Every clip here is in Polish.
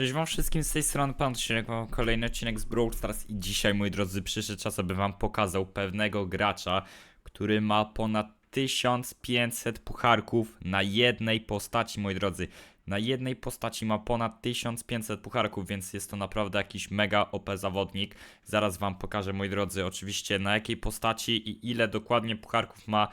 Cześć wam wszystkim, z tej strony Pan Odcinek, mam kolejny odcinek z Brawl Stars i dzisiaj, moi drodzy, przyszedł czas, aby wam pokazał pewnego gracza, który ma ponad 1500 pucharków na jednej postaci, moi drodzy. Na jednej postaci ma ponad 1500 pucharków, więc jest to naprawdę jakiś mega OP zawodnik. Zaraz wam pokażę, moi drodzy, oczywiście na jakiej postaci i ile dokładnie pucharków ma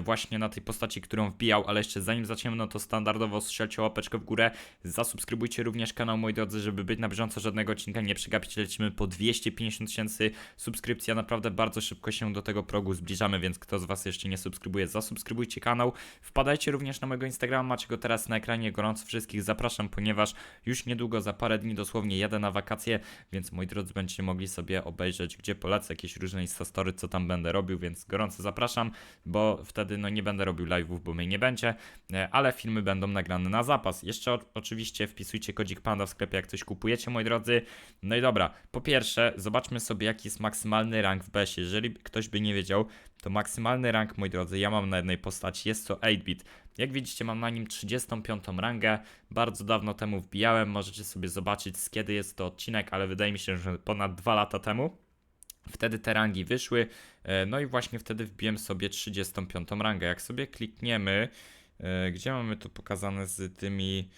właśnie na tej postaci, którą wbijał, ale jeszcze zanim zaczniemy, no to standardowo strzelcie łapeczkę w górę, zasubskrybujcie również kanał, moi drodzy, żeby być na bieżąco, żadnego odcinka nie przegapić, lecimy po 250 tysięcy subskrypcji, a naprawdę bardzo szybko się do tego progu zbliżamy, więc kto z Was jeszcze nie subskrybuje, zasubskrybujcie kanał, wpadajcie również na mojego Instagrama, macie go teraz na ekranie, gorąco wszystkich zapraszam, ponieważ już niedługo, za parę dni dosłownie jadę na wakacje, więc moi drodzy będziecie mogli sobie obejrzeć, gdzie polecę, jakieś różne instastory, co tam będę robił, więc gorąco zapraszam, bo wtedy no nie będę robił live'ów, bo mnie nie będzie, e, ale filmy będą nagrane na zapas. Jeszcze oczywiście wpisujcie kodzik panda w sklepie, jak coś kupujecie, moi drodzy. No i dobra, po pierwsze, zobaczmy sobie, jaki jest maksymalny rank w BESie. Jeżeli ktoś by nie wiedział, to maksymalny rank, moi drodzy, ja mam na jednej postaci, jest to 8-bit. Jak widzicie, mam na nim 35 rangę. Bardzo dawno temu wbijałem, możecie sobie zobaczyć, z kiedy jest to odcinek, ale wydaje mi się, że ponad 2 lata temu. Wtedy te rangi wyszły, e, no i właśnie wtedy wbiłem sobie 35 rangę. Jak sobie klikniemy, e, gdzie mamy to pokazane z tymi,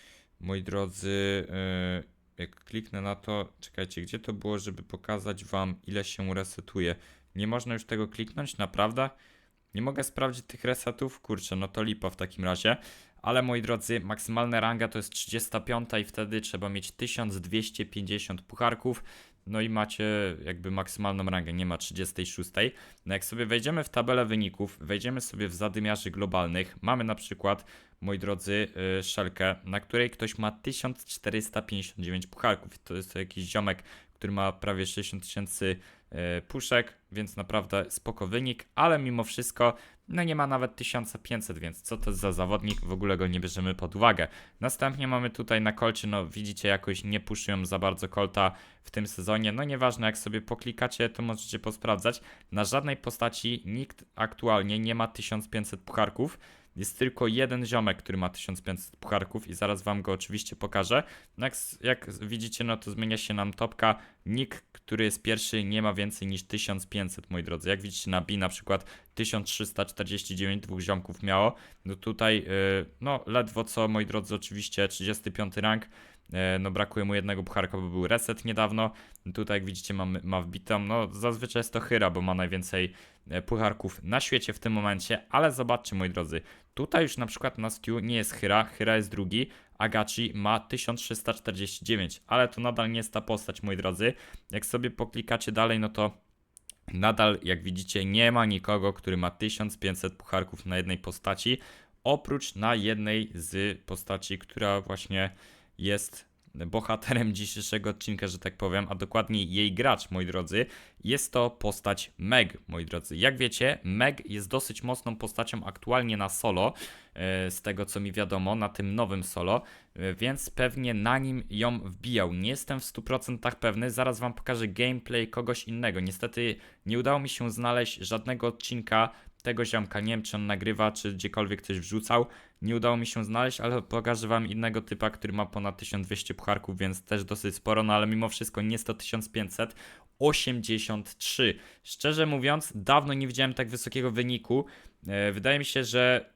moi drodzy, e, jak kliknę na to, czekajcie, gdzie to było, żeby pokazać wam ile się resetuje. Nie można już tego kliknąć, naprawdę? Nie mogę sprawdzić tych resetów? Kurczę, no to lipa w takim razie. Ale moi drodzy, maksymalna ranga to jest 35 i wtedy trzeba mieć 1250 pucharków. No i macie jakby maksymalną rangę, nie ma 36. No jak sobie wejdziemy w tabelę wyników, wejdziemy sobie w zadymiarzy globalnych, mamy na przykład, moi drodzy, yy, szelkę, na której ktoś ma 1459 pucharków. To jest to jakiś ziomek, który ma prawie 60 tysięcy yy, puszek, więc naprawdę spoko wynik, ale mimo wszystko no nie ma nawet 1500, więc co to za zawodnik, w ogóle go nie bierzemy pod uwagę. Następnie mamy tutaj na kolcie, no widzicie jakoś nie puszują za bardzo kolta w tym sezonie, no nieważne jak sobie poklikacie, to możecie posprawdzać. Na żadnej postaci nikt aktualnie nie ma 1500 pucharków, jest tylko jeden ziomek, który ma 1500 pucharków i zaraz wam go oczywiście pokażę. No jak, jak widzicie, no to zmienia się nam topka. Nick, który jest pierwszy, nie ma więcej niż 1500, moi drodzy. Jak widzicie na B na przykład 1349 dwóch ziomków miało. No tutaj, yy, no ledwo co, moi drodzy, oczywiście 35 rank. E, No brakuje mu jednego pucharka, bo był reset niedawno. Tutaj jak widzicie ma, ma wbitą, no zazwyczaj jest to Hyra, bo ma najwięcej e, pucharków na świecie w tym momencie, ale zobaczcie moi drodzy, tutaj już na przykład na Stew nie jest Hyra, Hyra jest drugi, Agachi ma 1349, ale to nadal nie jest ta postać moi drodzy. Jak sobie poklikacie dalej, no to nadal jak widzicie nie ma nikogo, który ma 1500 pucharków na jednej postaci, oprócz na jednej z postaci, która właśnie jest bohaterem dzisiejszego odcinka, że tak powiem, a dokładniej jej gracz, moi drodzy, jest to postać Meg, moi drodzy. Jak wiecie, Meg jest dosyć mocną postacią aktualnie na solo, e, z tego co mi wiadomo, na tym nowym solo, e, więc pewnie na nim ją wbijał. Nie jestem w 100% pewny, zaraz wam pokażę gameplay kogoś innego. Niestety nie udało mi się znaleźć żadnego odcinka tego ziomka, nie wiem czy on nagrywa, czy gdziekolwiek coś wrzucał, nie udało mi się znaleźć, ale pokażę wam innego typa, który ma ponad 1200 pucharków, więc też dosyć sporo, no ale mimo wszystko nie jest to 1500, 83. Szczerze mówiąc, dawno nie widziałem tak wysokiego wyniku. E, wydaje mi się, że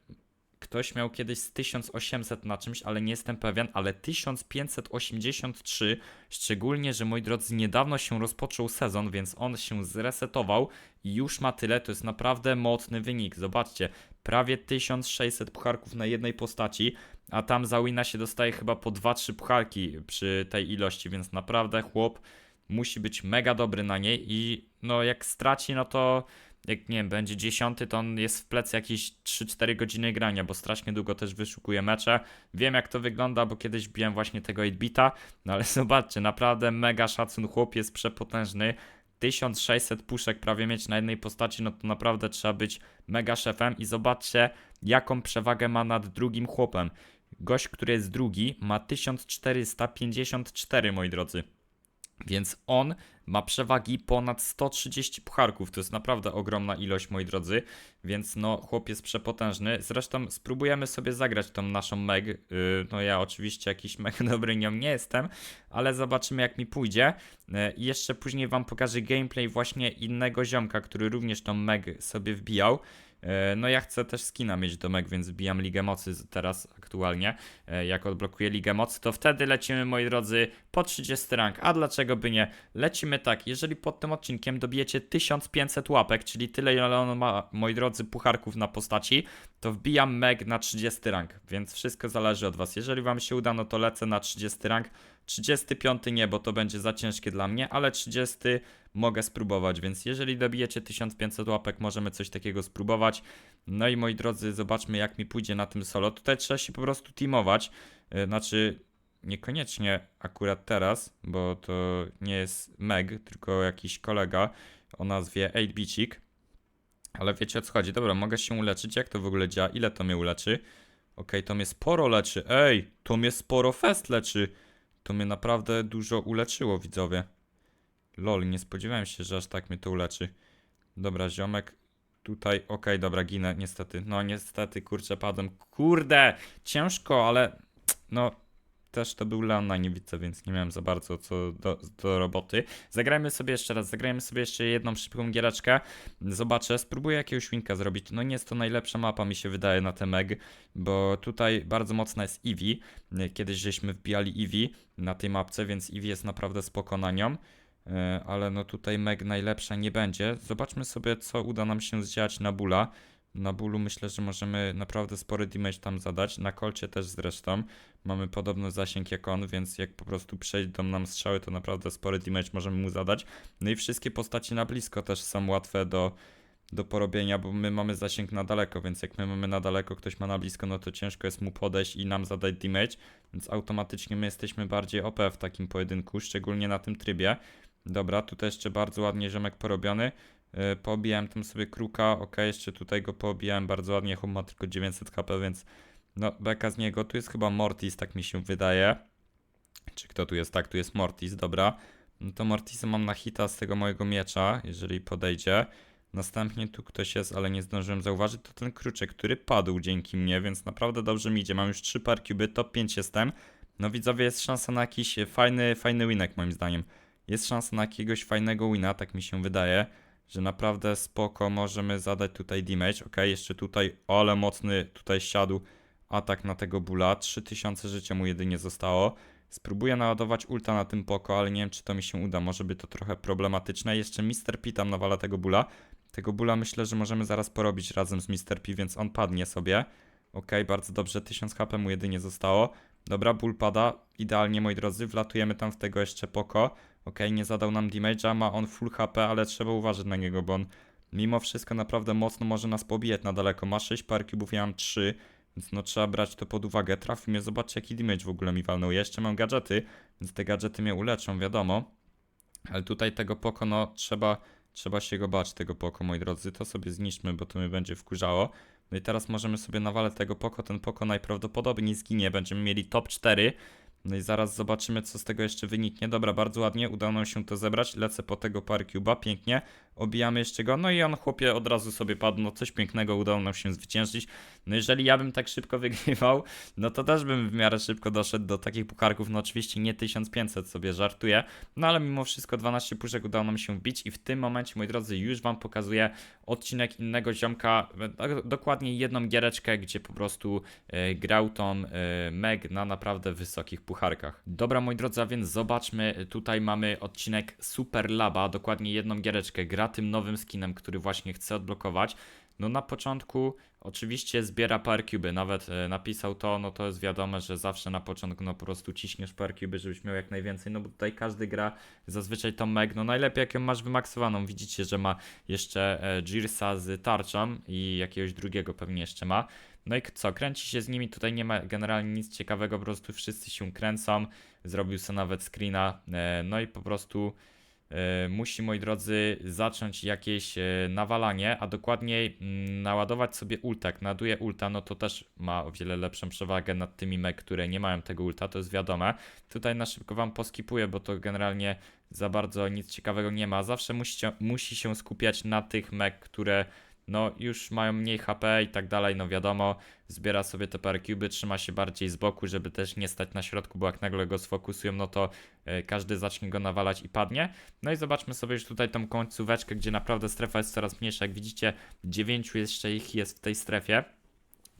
ktoś miał kiedyś z 1800 na czymś, ale nie jestem pewien, ale 1583, szczególnie, że moi drodzy, niedawno się rozpoczął sezon, więc on się zresetował i już ma tyle, to jest naprawdę mocny wynik. Zobaczcie, prawie 1600 pucharków na jednej postaci, a tam za wina się dostaje chyba po 2-3 pucharki przy tej ilości, więc naprawdę chłop musi być mega dobry na niej i no jak straci, no to jak nie wiem, będzie dziesiąty, to on jest w plecy jakieś 3-4 godziny grania, bo strasznie długo też wyszukuje mecze. Wiem jak to wygląda, bo kiedyś biłem właśnie tego 8-bita, no ale zobaczcie, naprawdę mega szacun, chłop jest przepotężny. 1600 puszek prawie mieć na jednej postaci, no to naprawdę trzeba być mega szefem i zobaczcie jaką przewagę ma nad drugim chłopem. Gość, który jest drugi ma 1454 moi drodzy. Więc on ma przewagi ponad 130 pucharków. To jest naprawdę ogromna ilość, moi drodzy. Więc no, chłop jest przepotężny. Zresztą spróbujemy sobie zagrać tą naszą Meg. Yy, no ja oczywiście jakiś Meg dobry nią nie jestem, ale zobaczymy jak mi pójdzie. Yy, I jeszcze później wam pokażę gameplay właśnie innego ziomka, który również tą Meg sobie wbijał. E, No ja chcę też skina mieć do Meg, więc wbijam Ligę Mocy teraz aktualnie. E, Jak odblokuję Ligę Mocy, to wtedy lecimy, moi drodzy, po 30 rank. A dlaczego by nie? Lecimy tak, jeżeli pod tym odcinkiem dobijecie 1500 łapek, czyli tyle ile on ma, moi drodzy, pucharków na postaci, to wbijam Meg na 30 rank, więc wszystko zależy od was. Jeżeli wam się uda, no to lecę na 30 rank. 35 nie, bo to będzie za ciężkie dla mnie, ale 30 mogę spróbować, więc jeżeli dobijecie 1500 łapek, możemy coś takiego spróbować. No i moi drodzy, zobaczmy jak mi pójdzie na tym solo. Tutaj trzeba się po prostu teamować, yy, znaczy niekoniecznie akurat teraz, bo to nie jest Meg, tylko jakiś kolega o nazwie 8bicik. Ale wiecie o co chodzi. Dobra, mogę się uleczyć. Jak to w ogóle działa? Ile to mnie uleczy? Okej, to mnie sporo leczy. Ej, to mnie sporo fest leczy. To mnie naprawdę dużo uleczyło, widzowie. Lol, nie spodziewałem się, że aż tak mnie to uleczy. Dobra, ziomek. Tutaj, okej, dobra, ginę, niestety. No, niestety, kurczę, padłem. Kurde, ciężko, ale no, też to był Leon na niewidzę, więc nie miałem za bardzo co do, do roboty. Zagrajmy sobie jeszcze raz, zagrajmy sobie jeszcze jedną szybką giereczkę. Zobaczę, spróbuję jakiegoś winka zrobić. No nie jest to najlepsza mapa, mi się wydaje, na ten meg, bo tutaj bardzo mocna jest Eevee. Kiedyś żeśmy wbijali Eevee na tej mapce, więc Eevee jest naprawdę spoko. E, Ale no tutaj meg najlepsza nie będzie. Zobaczmy sobie, co uda nam się zdziałać na bula. Na bólu myślę, że możemy naprawdę spory damage tam zadać. Na kolcie też zresztą. Mamy podobny zasięg jak on, więc jak po prostu przejdą nam strzały, to naprawdę spory damage możemy mu zadać. No i wszystkie postaci na blisko też są łatwe do, do porobienia, bo my mamy zasięg na daleko, więc jak my mamy na daleko, ktoś ma na blisko, no to ciężko jest mu podejść i nam zadać damage, więc automatycznie my jesteśmy bardziej OP w takim pojedynku, szczególnie na tym trybie. Dobra, tutaj jeszcze bardzo ładnie ziomek porobiony. Yy, Poobijałem tam sobie kruka, ok, jeszcze tutaj go poobijałem bardzo ładnie, chłop ma tylko 900 HP, więc no beka z niego. Tu jest chyba Mortis, tak mi się wydaje. Czy kto tu jest? Tak, tu jest Mortis, dobra. No to Mortisa mam na hita z tego mojego miecza, jeżeli podejdzie. Następnie tu ktoś jest, ale nie zdążyłem zauważyć, to ten kruczek, który padł dzięki mnie, więc naprawdę dobrze mi idzie. Mam już 3 parkuby, top 5 jestem. No widzowie, jest szansa na jakiś fajny, fajny winek moim zdaniem. Jest szansa na jakiegoś fajnego wina, tak mi się wydaje, że naprawdę spoko możemy zadać tutaj damage. Ok, jeszcze tutaj, ale mocny tutaj siadł atak na tego bula. 3000 życia mu jedynie zostało. Spróbuję naładować ulta na tym poko, ale nie wiem czy to mi się uda. Może by to trochę problematyczne. Jeszcze Mr. P tam nawala tego bula. Tego bula myślę, że możemy zaraz porobić razem z Mr. P, więc on padnie sobie. Ok, bardzo dobrze. 1000 HP mu jedynie zostało. Dobra, ból pada. Idealnie, moi drodzy. Wlatujemy tam w tego jeszcze poko. Ok, nie zadał nam damage'a, ma on full HP, ale trzeba uważać na niego, bo on mimo wszystko naprawdę mocno może nas pobijać na daleko. Ma 6 par cubów, ja mam 3, więc no trzeba brać to pod uwagę. Trafił mnie, zobaczcie jaki damage w ogóle mi walnął. Ja jeszcze mam gadżety, więc te gadżety mnie uleczą, wiadomo. Ale tutaj tego poko, no trzeba, trzeba się go bać, tego poko, moi drodzy. To sobie zniszczmy, bo to mnie będzie wkurzało. No i teraz możemy sobie nawalać tego poko. Ten poko najprawdopodobniej zginie. Będziemy mieli top 4. No i zaraz zobaczymy, co z tego jeszcze wyniknie. Dobra, bardzo ładnie, udało nam się to zebrać. Lecę po tego Parcuba, pięknie. Obijamy jeszcze go. No i on, chłopie, od razu sobie padł. No coś pięknego, udało nam się zwyciężyć. No jeżeli ja bym tak szybko wygrywał, no to też bym w miarę szybko doszedł do takich pukarków. No oczywiście nie 1500 sobie żartuję, no ale mimo wszystko 12 puszek udało nam się wbić i w tym momencie, moi drodzy, już wam pokazuję odcinek innego ziomka, dokładnie jedną giereczkę, gdzie po prostu e, grał tą e, Meg na naprawdę wysokich pucharkach. Dobra, moi drodzy, a więc zobaczmy, tutaj mamy odcinek Super Laba, dokładnie jedną giereczkę, gra tym nowym skinem, który właśnie chcę odblokować. No na początku oczywiście zbiera parcuby, nawet e, napisał to, no to jest wiadome, że zawsze na początku no po prostu ciśniesz parcuby, żebyś miał jak najwięcej, no bo tutaj każdy gra zazwyczaj tą meg, no najlepiej jak ją masz wymaksowaną, widzicie, że ma jeszcze e, Jirsa z tarczą i jakiegoś drugiego pewnie jeszcze ma. No i co, kręci się z nimi, tutaj nie ma generalnie nic ciekawego, po prostu wszyscy się kręcą, zrobił sobie nawet screena, e, no i po prostu musi, moi drodzy, zacząć jakieś e, nawalanie, a dokładniej mm, naładować sobie ulta. Jak naduje ulta, no to też ma o wiele lepszą przewagę nad tymi mek, które nie mają tego ulta, to jest wiadome. Tutaj na szybko wam poskipuję, bo to generalnie za bardzo nic ciekawego nie ma. Zawsze musicie, musi się skupiać na tych mek, które no już mają mniej HP i tak dalej, no wiadomo, zbiera sobie te parę cuby, trzyma się bardziej z boku, żeby też nie stać na środku, bo jak nagle go sfokusują, no to e, każdy zacznie go nawalać i padnie. No i zobaczmy sobie już tutaj tą końcóweczkę, gdzie naprawdę strefa jest coraz mniejsza. Jak widzicie, dziewięciu jeszcze ich jest w tej strefie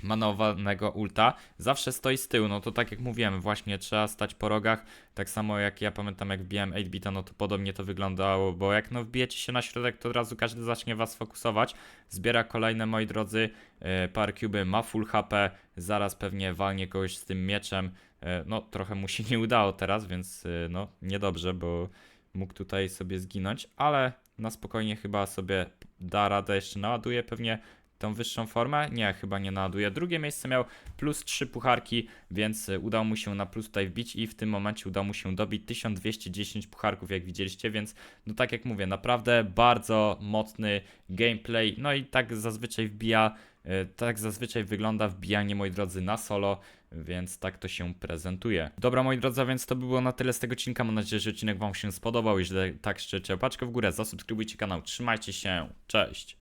manowanego ulta, zawsze stoi z tyłu, no to tak jak mówiłem, właśnie trzeba stać po rogach, tak samo jak ja pamiętam jak wbijałem 8-bita, no to podobnie to wyglądało, bo jak no wbijecie się na środek, to od razu każdy zacznie was fokusować, zbiera kolejne, moi drodzy, e, par cuby, ma full HP, zaraz pewnie walnie kogoś z tym mieczem, e, no trochę mu się nie udało teraz, więc e, no niedobrze, bo mógł tutaj sobie zginąć, ale na spokojnie chyba sobie da radę, jeszcze naładuje pewnie tą wyższą formę? Nie, chyba nie naładuje. Drugie miejsce miał plus 3 pucharki, więc y, udało mu się na plus tutaj wbić i w tym momencie udało mu się dobić 1210 pucharków, jak widzieliście, więc no tak jak mówię, naprawdę bardzo mocny gameplay, no i tak zazwyczaj wbija, y, tak zazwyczaj wygląda wbijanie, moi drodzy, na solo, więc tak to się prezentuje. Dobra, moi drodzy, więc to by było na tyle z tego odcinka. Mam nadzieję, że odcinek Wam się spodobał. Jeśli tak, życzę paczkę w górę, zasubskrybujcie kanał. Trzymajcie się, cześć!